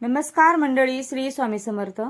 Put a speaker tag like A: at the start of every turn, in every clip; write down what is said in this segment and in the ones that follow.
A: नमस्कार मंडळी श्री स्वामी समर्थ.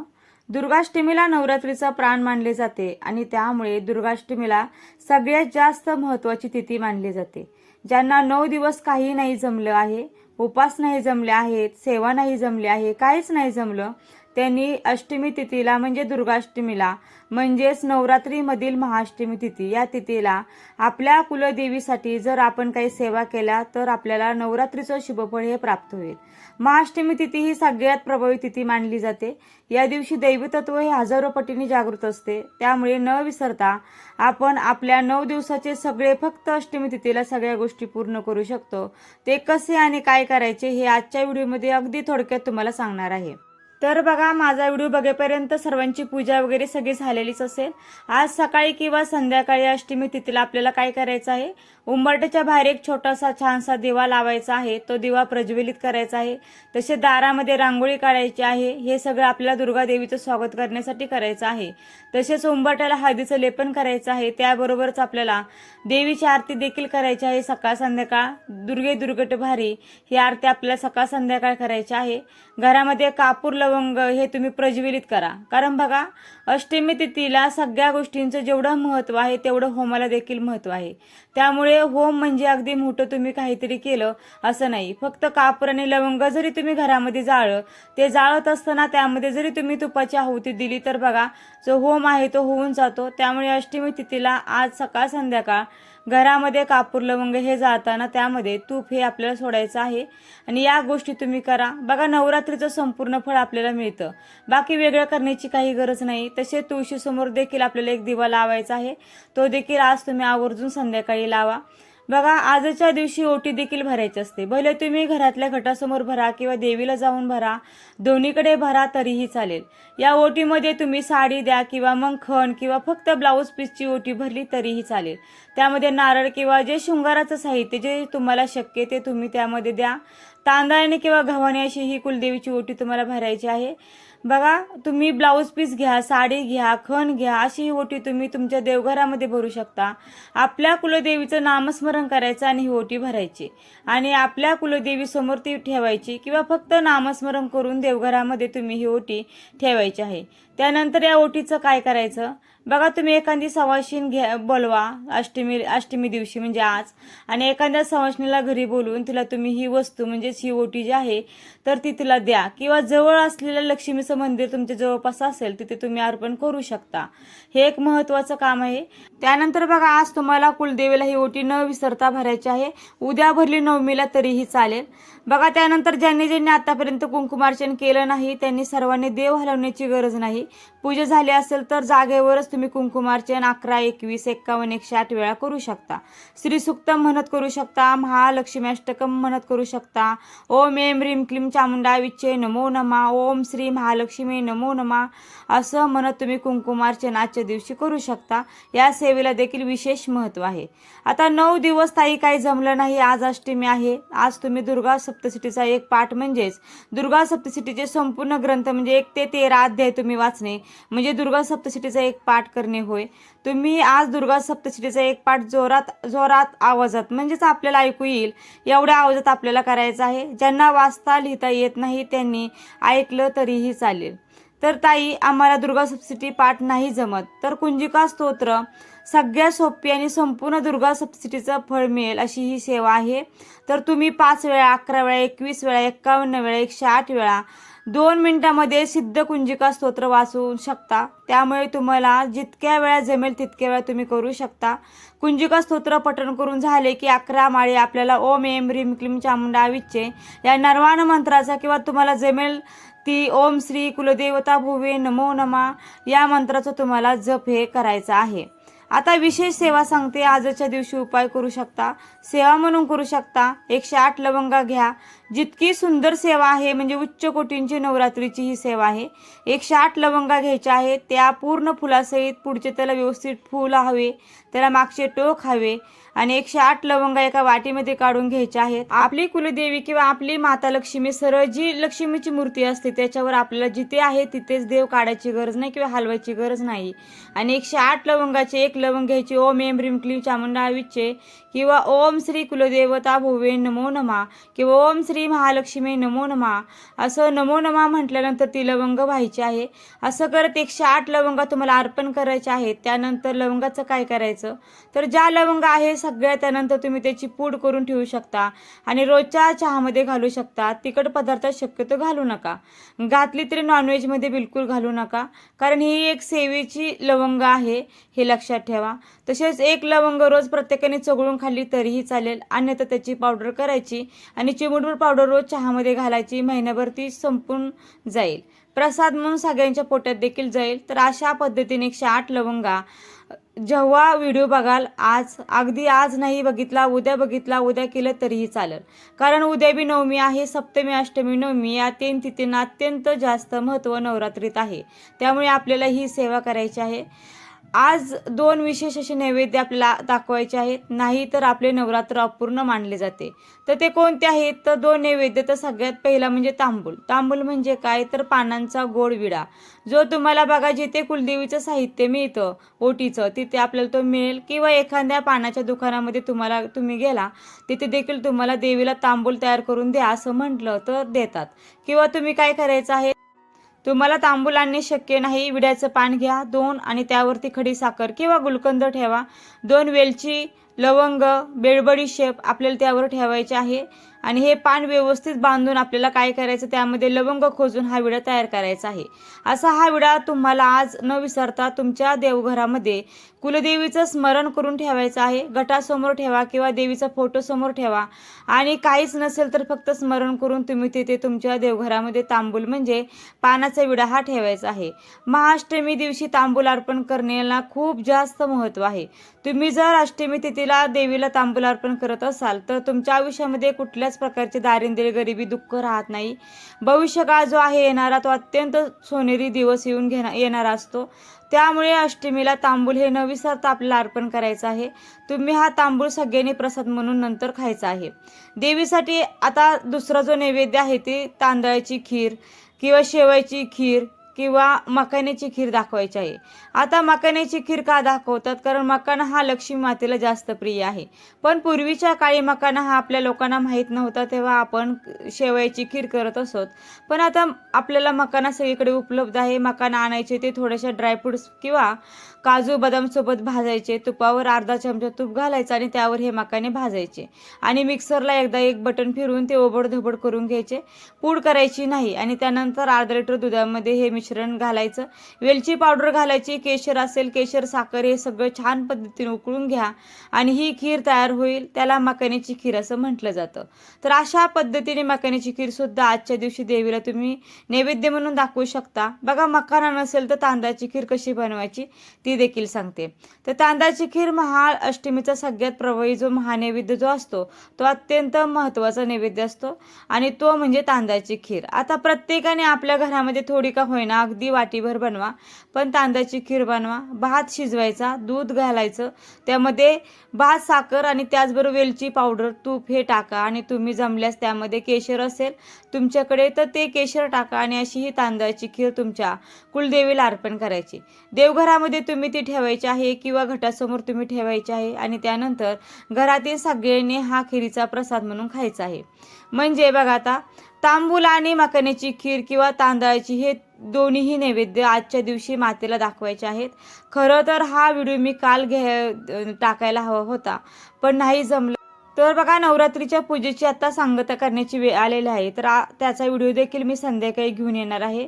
A: दुर्गाष्टमीला नवरात्रीचा प्राण मानले जाते आणि त्यामुळे दुर्गाष्टमीला सगळ्यात जास्त महत्वाची तिथी मानली जाते. ज्यांना नऊ दिवस काही नाही जमलं आहे उपास नाही जमले आहेत सेवा नाही जमली आहे काहीच नाही जमलं त्यांनी अष्टमी तिथीला म्हणजे दुर्गाष्टमीला म्हणजेच नवरात्रीमधील महाअष्टमी तिथी या तिथीला आपल्या कुलदेवीसाठी जर आपण काही सेवा केल्या तर आपल्याला नवरात्रीचं शुभफळ हे प्राप्त होईल. महाअष्टमी तिथी ही सगळ्यात प्रभावी तिथी मानली जाते. या दिवशी दैवतत्व हे हजारो पटीने जागृत असते. त्यामुळे न विसरता आपण आपल्या नऊ दिवसाचे सगळे फक्त अष्टमी तिथीला सगळ्या गोष्टी पूर्ण करू शकतो. ते कसे आणि काय करायचे हे आजच्या व्हिडिओमध्ये अगदी थोडक्यात तुम्हाला सांगणार आहे. तर बघा माझा व्हिडिओ बघेपर्यंत सर्वांची पूजा वगैरे सगळी झालेलीच असेल. आज सकाळी किंवा संध्याकाळी अष्टमी तिथीला आपल्याला काय करायचं आहे? उंबरट्याच्या बाहेर एक छोटासा छानसा दिवा लावायचा आहे. तो दिवा प्रज्वलित करायचा आहे. तसे दारामध्ये रांगोळी काढायची आहे. हे सगळं आपल्याला दुर्गा देवीचं स्वागत करण्यासाठी करायचं आहे. तसेच उंबरट्याला हळदीचं लेपन करायचं आहे. त्याबरोबरच आपल्याला देवीची आरती देखील करायची आहे सकाळ संध्याकाळ. दुर्गे दुर्गट भारी ही आरती आपल्याला सकाळ संध्याकाळ करायची आहे. घरामध्ये कापूर लवंग हे तुम्ही प्रज्वलित करा. कारण बघा अष्टमी तिथीला सगळ्या गोष्टींचं जेवढं महत्त्व आहे तेवढं होमाला देखील महत्त्व आहे. त्यामुळे होम म्हणजे अगदी मोठं तुम्ही काहीतरी केलं असं नाही. फक्त कापूर आणि लवंग जरी तुम्ही घरामध्ये जाळलं ते जाळत असताना त्यामध्ये जरी तुम्ही तुपाची आहुती दिली तर बघा जो होम आहे तो होऊन जातो. त्यामुळे अष्टमी तिथीला आज सकाळ संध्याकाळ घरामध्ये कापूर लवंग हे जाताना त्यामध्ये तूप हे आपल्याला सोडायचं आहे. आणि या गोष्टी तुम्ही करा. बघा नवरात्रीचं संपूर्ण फळ आपल्याला मिळतं. बाकी वेगळं करण्याची काही गरज नाही. तसे तुळशीसमोर देखील आपल्याला एक दिवा लावायचा आहे. तो देखील आज तुम्ही आवर्जून संध्याकाळी लावा. बघा आजच्या दिवशी ओटी देखील भरायची असते. भले तुम्ही घरातल्या घटासमोर भरा किंवा देवीला जाऊन भरा दोन्हीकडे भरा तरीही चालेल. या ओटीमध्ये तुम्ही साडी द्या किंवा मग खण किंवा फक्त ब्लाऊज पीसची ओटी भरली तरीही चालेल. त्यामध्ये नारळ किंवा जे शृंगाराचं साहित्य जे तुम्हाला शक्य ते तुम्ही त्यामध्ये द्या. तांदळाने किंवा गव्हाने अशी ही कुलदेवीची ओटी तुम्हाला भरायची आहे. बघा तुम्ही ब्लाऊज पीस घ्या साडी घ्या खण घ्या अशी ही ओटी तुम्ही तुमच्या देवघरामध्ये भरू शकता. आपल्या कुलदेवीचं नामस्मरण करायचं आणि ही ओटी भरायची. आणि आपल्या कुलदेवीसमोर ती ठेवायची किंवा फक्त नामस्मरण करून देवघरामध्ये तुम्ही ही ओटी ठेवायची आहे. त्यानंतर या ओटीचं काय करायचं? बघा तुम्ही एखादी सवाशीन घ्या बोलवा अष्टमी अष्टमी दिवशी म्हणजे आज. आणि एखाद्या सवाशणीला घरी बोलवून तिला तुम्ही ही वस्तू म्हणजेच ही ओटी जी आहे तर ती तिला द्या. किंवा जवळ असलेलं लक्ष्मीचं मंदिर तुमच्या जवळपास असेल तिथे तुम्ही अर्पण करू शकता. हे एक महत्वाचं काम आहे. त्यानंतर बघा आज तुम्हाला कुलदेवीला ही ओटी न विसरता भरायची आहे. उद्या भरली नवमीला तरीही चालेल. बघा त्यानंतर ज्यांनी ज्यांनी आतापर्यंत कुंकुमार्चन केलं नाही त्यांनी सर्वांनी देव हलवण्याची गरज नाही. पूजा झाली असेल तर जागेवरच तुम्ही कुंकुमार्चन अकरा एकवीस एक्कावन्न एकशे आठ वेळा करू शकता. श्रीसुक्तम म्हणत करू शकता महालक्ष्मी अष्टकम म्हणत करू शकता. ओम एम ह्रीम क्लीम चामुंडा विच्चे नमो नमा. ओम श्री महालक्ष्मी नमो नमा. असं म्हणत तुम्ही कुंकुमार्चन आजच्या दिवशी करू शकता. या सेवेला देखील विशेष महत्त्व आहे. आता नऊ दिवस ताई काही जमलं नाही. आज अष्टमी आहे. आज तुम्ही दुर्गा सप्तसिटीचा एक पाठ म्हणजेच दुर्गा सप्तसिटीचे संपूर्ण ग्रंथ म्हणजे एक ते तेरा अध्याय तुम्ही वाचणे. म्हणजे दुर्गा सप्तसिटीचा एक पाठ करणे होय. तुम्ही आज दुर्गा सप्तसिटीचा एक पाठ जोरात जोरात आवाजात म्हणजेच आपल्याला ऐकू येईल एवढ्या आवाजात आपल्याला करायचं आहे. ज्यांना वाचता लिहिता येत नाही त्यांनी ऐकलं तरीही चालेल. तर ताई आम्हाला दुर्गा सप्तसिटी पाठ नाही जमत. तर कुंजिका स्तोत्र सगळ्यात सोपी आणि संपूर्ण दुर्गा सबसिडीचं फळ मिळेल अशी ही सेवा आहे. तर तुम्ही पाच वेळा अकरा वेळा एकवीस वेळा एक्कावन्न वेळा एकशे आठ वेळा दोन मिनिटामध्ये सिद्ध कुंजिका स्तोत्र वाचू शकता. त्यामुळे तुम्हाला जितक्या वेळा जमेल तितक्या वेळा तुम्ही करू शकता. कुंजिका स्तोत्र पठण करून झाले की अकरा माळे आपल्याला ओम एम ह्रीम क्लीम चामुंडा विच्चे या नरवाण मंत्राचा किंवा तुम्हाला जमेल ती ओम श्री कुलदेवता भुवे नमो नमा या मंत्राचा तुम्हाला जप हे करायचं आहे. आता विशेष सेवा सांगते आजच्या दिवशी उपाय करू शकता. सेवा म्हणून करू शकता. एकशे आठ लवंगा घ्या. जितकी सुंदर सेवा आहे म्हणजे उच्च कोटींची नवरात्रीची ही सेवा आहे. एकशे आठ लवंगा घ्यायच्या आहेत. त्या पूर्ण फुलासहित पुढचे त्याला व्यवस्थित फुल हवे त्याला मागचे टोक हवे. आणि एकशे आठ लवंगा एका वाटीमध्ये काढून घ्यायच्या आहेत. आपली कुलदेवी किंवा आपली माता लक्ष्मी सरळ जी लक्ष्मीची मूर्ती असते त्याच्यावर आपल्याला जिथे आहे तिथेच देव काढायची गरज नाही किंवा हलवायची गरज नाही. आणि एकशे आठ लवंगाचे एक लवंग घ्यायची. ओम एम ह्रीम क्लीम चामुंडा किंवा ओम श्री कुलदेवता भुवे नमो नमा किंवा ओम श्री श्री महालक्ष्मी नमो नमा असं नमो नमा म्हटल्यानंतर ती लवंग व्हायची आहे. असं करत एकशे आठ लवंगा तुम्हाला अर्पण करायच्या आहेत. त्यानंतर लवंगाचं काय करायचं? तर ज्या लवंग आहे सगळ्या त्यानंतर तुम्ही त्याची पूड करून ठेवू शकता आणि रोजच्या चहामध्ये घालू शकता. तिखट पदार्थ शक्यतो घालू नका. घातली तरी नॉनव्हेजमध्ये बिलकुल घालू नका. कारण ही एक सेवेची लवंग आहे हे लक्षात ठेवा. तसेच एक लवंग रोज प्रत्येकाने चघळून खाल्ली तरीही चालेल. अन्यथा त्याची पावडर करायची आणि चिमुटभर पावडर रोज चहामध्ये घालायची महिन्याभर ती संपून जाईल. प्रसाद म्हणून सगळ्यांच्या पोटात देखील जाईल. तर अशा पद्धतीने एकशे आठ लवंगा जेव्हा व्हिडिओ बघाल आज अगदी आज नाही बघितला उद्या बघितला उद्या केलं तरीही चालेल. कारण उद्या बी नवमी आहे सप्तमी अष्टमी नवमी या तीन तिथींना अत्यंत जास्त महत्त्व नवरात्रीत आहे. त्यामुळे आपल्याला ही सेवा करायची आहे. आज दोन विशेष असे नैवेद्य आपल्याला दाखवायचे आहेत. नाही तर आपले नवरात्र अपूर्ण मानले जाते. तर ते कोणते आहेत? तर दोन नैवेद्य तर सगळ्यात पहिला म्हणजे तांबूल. तांबूल म्हणजे काय? तर पानांचा गोड विडा. जो तुम्हाला बघा जिथे कुलदेवीचं साहित्य मिळतं ओटीचं तिथे आपल्याला तो मिळेल. किंवा एखाद्या पानाच्या दुकानामध्ये तुम्हाला तुम्ही गेला तिथे देखील तुम्हाला देवीला तांबूल तयार करून द्या असं म्हटलं तर देतात. किंवा तुम्ही काय करायचं आहे? तुम्हाला तांबूल आणणे शक्य नाही विड्याचं पान घ्या दोन आणि त्यावरती खडी साखर किंवा गुलकंद ठेवा. दोन वेलची लवंग बेळबडी शेप आपल्याला त्यावर ठेवायचे आहे. आणि हे पान व्यवस्थित बांधून आपल्याला काय करायचं त्यामध्ये लवंग खोजून हा विडा तयार करायचा आहे. असा हा विडा तुम्हाला आज न विसरता तुमच्या देवघरामध्ये कुलदेवीचं स्मरण करून ठेवायचं आहे. गटासमोर ठेवा किंवा देवीचा फोटो समोर ठेवा. आणि काहीच नसेल तर फक्त स्मरण करून तुम्ही तिथे तुमच्या देवघरामध्ये तांबूल म्हणजे पानाचा विडा हा ठेवायचा आहे. महाअष्टमी दिवशी तांबूल अर्पण करण्याला खूप जास्त महत्त्व आहे. तुम्ही जर अष्टमी तिथीला देवीला तांबूल अर्पण करत असाल तर तुमच्या आयुष्यामध्ये कुठल्याच प्रकारचे दारिंद्र्य गरिबी दुःख राहत नाही. भविष्यकाळ जो आहे येणारा तो अत्यंत सोनेरी दिवस येऊन घेणार येणारा असतो. त्यामुळे अष्टमीला तांबूल हे न विसरता आपल्याला अर्पण करायचं आहे. तुम्ही हा तांबूल सगळ्यांनी प्रसाद म्हणून नंतर खायचा आहे. देवीसाठी आता दुसरा जो नैवेद्य आहे ते तांदळाची खीर किंवा शेवयाची खीर किंवा मकाण्याची खीर दाखवायची आहे. आता मकाण्याची खीर का दाखवतात? कारण मकाना हा लक्ष्मी मातेला जास्त प्रिय आहे. पण पूर्वीच्या काळी मकाना हा आपल्या लोकांना माहीत नव्हता तेव्हा आपण शेवयाची खीर करत असोत. पण आता आपल्याला मकाना सगळीकडे उपलब्ध आहे. मकाना आणायचे ते थोड्याशा ड्रायफ्रुट्स किंवा काजू बदामसोबत भाजायचे. तुपावर अर्धा चमचा तूप घालायचं आणि त्यावर हे मकाने भाजायचे. आणि मिक्सरला एकदा एक बटन फिरून ते ओबडधबड करून घ्यायचे. पूड करायची नाही आणि त्यानंतर अर्धा लिटर दुधामध्ये हे मिश्रण घालायचं. वेलची पावडर घालायची केशर असेल केशर साखर हे सगळं छान पद्धतीने उकळून घ्या आणि ही खीर तयार होईल. त्याला मकानीची खीर असं म्हटलं जातं. तर अशा पद्धतीने मकानीची खीर सुद्धा आजच्या दिवशी देवीला तुम्ही नैवेद्य म्हणून दाखवू शकता. बघा मकाना नसेल तर तांदळाची खीर कशी बनवायची ती देखील सांगते. तर तांदळाची खीर महाळ अष्टमीचा सगळ्यात प्रभावी जो महानैवेद्य जो असतो तो अत्यंत महत्त्वाचा नैवेद्य असतो आणि तो म्हणजे तांदळाची खीर. आता प्रत्येकाने आपल्या घरामध्ये थोडी का होईना अगदी वाटीभर बनवा. पण तांदळाची खीर बनवा. भात शिजवायचा दूध घालायचं. त्यामध्ये भात साखर आणि त्याचबरोबर वेलची पावडर तूप हे टाका आणि तुम्ही जमल्यास त्यामध्ये केशर असेल तुमच्याकडे तर ते केशर टाका आणि अशी ही तांदळाची खीर तुमच्या कुलदेवीला अर्पण करायची. देवघरामध्ये तुम्ही ती ठेवायची आहे किंवा घटासमोर तुम्ही ठेवायची आहे आणि त्यानंतर घरातील सगळ्यांनी हा खिरीचा प्रसाद म्हणून खायचा आहे. म्हणजे बघा आता तांबूल आणि मकाण्याची खीर किंवा तांदळाची हे दोन्हीही नैवेद्य आजच्या दिवशी मातेला दाखवायचे आहेत. खरं तर हा व्हिडिओ मी काल घे टाकायला हवा होता पण नाही जमलं. तर बघा नवरात्रीच्या पूजेची आता सांगता करण्याची वेळ आलेली आहे. तर त्याचा व्हिडिओ देखील मी संध्याकाळी घेऊन येणार आहे.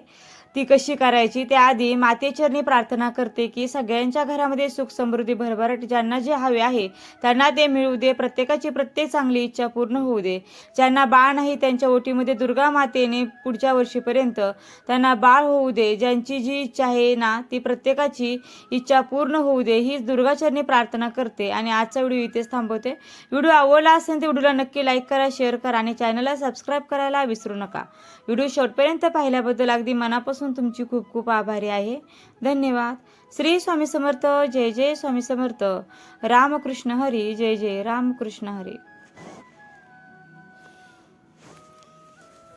A: ती कशी करायची? त्याआधी मातेचरणी प्रार्थना करते की सगळ्यांच्या घरामध्ये सुख समृद्धी भरभराट ज्यांना जे हवे आहे त्यांना ते मिळू दे. प्रत्येकाची प्रत्येक चांगली इच्छा पूर्ण होऊ दे. ज्यांना बाळ नाही त्यांच्या ओटीमध्ये दुर्गा मातेने पुढच्या वर्षीपर्यंत त्यांना बाळ होऊ दे. ज्यांची जी इच्छा आहे ना ती प्रत्येकाची इच्छा पूर्ण होऊ दे. हीच दुर्गाचरणी प्रार्थना करते. आणि आजचा व्हिडिओ इथेच थांबवते. व्हिडिओ आवडला असेल तर व्हिडिओला नक्की लाईक करा शेअर करा आणि चॅनलला सबस्क्राईब करायला विसरू नका. व्हिडिओ शेवटपर्यंत पाहिल्याबद्दल अगदी मनापासून मनापासून तुमची खूप खूप आभारी आहे. धन्यवाद. श्री स्वामी समर्थ जय जय स्वामी समर्थ. रामकृष्ण हरी जय जय रामकृष्ण हरी.